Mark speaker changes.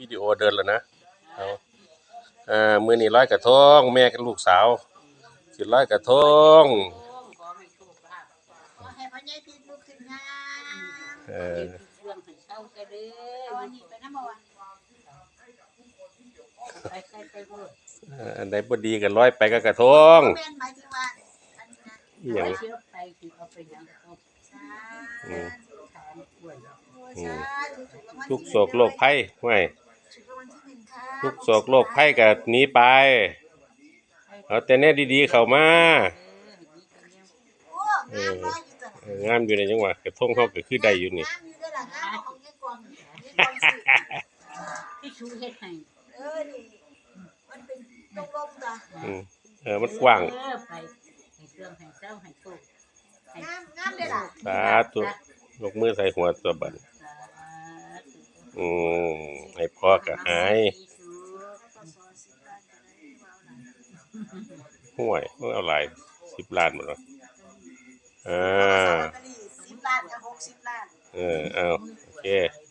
Speaker 1: วิดีโอเดินแล้วนะเอาอ่ามื้อนี้ร้อยกระทงแม่กับลูกสาวสิร้อยกระทง
Speaker 2: ขอให้โชคลาภ
Speaker 3: ขอให้พ่อใหญ่พี่ลูกถึงงาน
Speaker 1: เอ
Speaker 2: เอ
Speaker 1: อ
Speaker 2: อเรื่องให้เศร้าจะเด้
Speaker 3: เอา
Speaker 2: อ
Speaker 3: อันนี้ไปน้ำบ่วะ
Speaker 2: ไปใส่ไปเบิด
Speaker 1: อันใดบ่ดีก็ร้อยไปกับกระทง
Speaker 3: แม่นหมายถึงว่าอันนี้นะ
Speaker 1: อีหยัง
Speaker 2: ไปเชื่อไปคือเอาไปยังก็
Speaker 3: สา
Speaker 1: อืม
Speaker 2: ทานกล้วย
Speaker 3: ธุสาธุถูรางวัล
Speaker 1: ทุกโศกโรคภัยห้วย ทุกโศกโรคภัยก็หนีไป เอาแต่แน่ดีๆเข้ามา
Speaker 2: เออนี่ก็ยัง
Speaker 3: โอ้งามร้อยอยู่ตัว
Speaker 1: เอองามอยู่ในจังหวะกระทงเขาก็คือได้อยู่นี่
Speaker 3: งามอยู่ด้วยล่ะงามของยายกวางยายกวางสิ
Speaker 2: ที่ชูเฮ็ดให้
Speaker 3: เออนี่มันเป็นตกลมจ้ะ
Speaker 1: อืมเออมันกว้าง
Speaker 2: เออไปให้เครื่องให้เศร้าให้โชคให้
Speaker 3: งามงามเลยล่ะ
Speaker 1: สาธุ ยกมือใส่หัวตัวบัด
Speaker 2: สาธุ
Speaker 1: อืมให้พ่อก็หาย ห่วยเอาหลาย10ล้านหมดแล้วอ่า
Speaker 3: ลอตเตอรี่สิบล้านกับหกสิบล้าน
Speaker 1: เออเอาโอเค
Speaker 2: เ